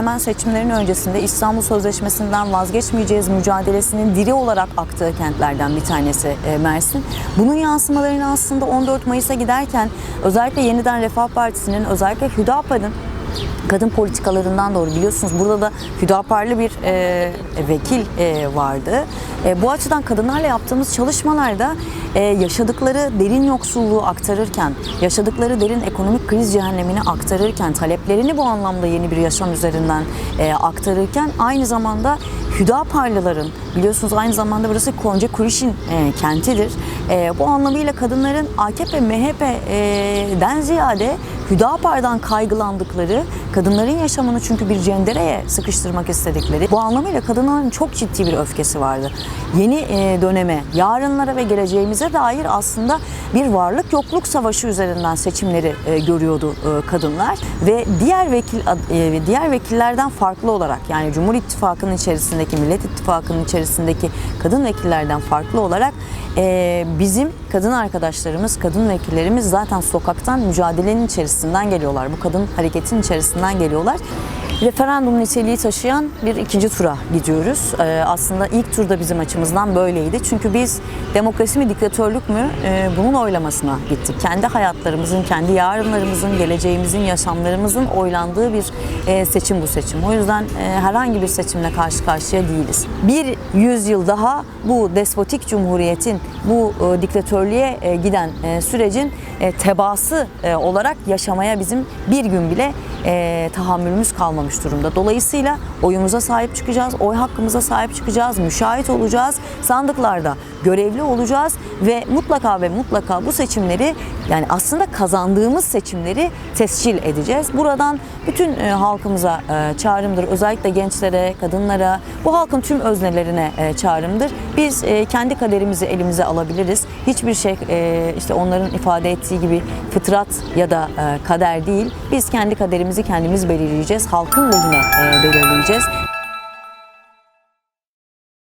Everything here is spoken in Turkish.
Egemen seçimlerinin öncesinde İstanbul Sözleşmesi'nden vazgeçmeyeceğiz mücadelesinin diri olarak aktığı kentlerden bir tanesi e, Mersin. Bunun yansımalarını aslında 14 Mayıs'a giderken özellikle Yeniden Refah Partisi'nin özellikle Hüdapar'ın kadın politikalarından doğru biliyorsunuz burada da Hüdaparlı bir e, vekil e, vardı. E, bu açıdan kadınlarla yaptığımız çalışmalarda e, yaşadıkları derin yoksulluğu aktarırken, yaşadıkları derin ekonomik kriz cehennemini aktarırken, taleplerini bu anlamda yeni bir yaşam üzerinden e, aktarırken aynı zamanda Hüdaparlıların biliyorsunuz aynı zamanda burası Konca Kuriş'in e, kentidir. E, bu anlamıyla kadınların AKP, MHP'den ziyade Hüdapar'dan kaygılandıkları, kadınların yaşamını çünkü bir cendereye sıkıştırmak istedikleri, bu anlamıyla kadınların çok ciddi bir öfkesi vardı. Yeni e, döneme, yarınlara ve geleceğimize dair aslında bir varlık yokluk savaşı üzerinden seçimleri e, görüyordu e, kadınlar ve diğer vekil e, diğer vekillerden farklı olarak yani Cumhur İttifakı'nın içerisindeki, Millet İttifakı'nın içerisindeki kadın vekillerden farklı olarak e, bizim kadın arkadaşlarımız, kadın vekillerimiz zaten sokaktan mücadelenin içerisinden geliyorlar. Bu kadın hareketin içerisinden geliyorlar. Referandum niteliği taşıyan bir ikinci tura gidiyoruz. Ee, aslında ilk turda bizim açımızdan böyleydi. Çünkü biz demokrasi mi diktatörlük mü Ee, bunun oylamasına gittik. Kendi hayatlarımızın, kendi yarınlarımızın, geleceğimizin, yaşamlarımızın oylandığı bir e, seçim bu seçim. O yüzden e, herhangi bir seçimle karşı karşıya değiliz. Bir yüzyıl daha bu despotik cumhuriyetin, bu e, diktatörlüğe e, giden e, sürecin e, tebaası e, olarak yaşamaya bizim bir gün bile e, tahammülümüz kalmamış durumda. Dolayısıyla oyumuza sahip çıkacağız, oy hakkımıza sahip çıkacağız, müşahit olacağız, sandıklarda görevli olacağız ve mutlaka ve mutlaka bu seçimleri yani aslında kazandığımız seçimleri tescil edeceğiz. Buradan bütün e, halkımıza e, çağrımdır. Özellikle gençlere, kadınlara, bu halkın tüm öznelerine e, çağrımdır. Biz e, kendi kaderimizi elimize alabiliriz. Hiçbir şey e, işte onların ifade ettiği gibi fıtrat ya da kader değil. Biz kendi kaderimizi kendimiz belirleyeceğiz. Halkın lehine e, belirleyeceğiz.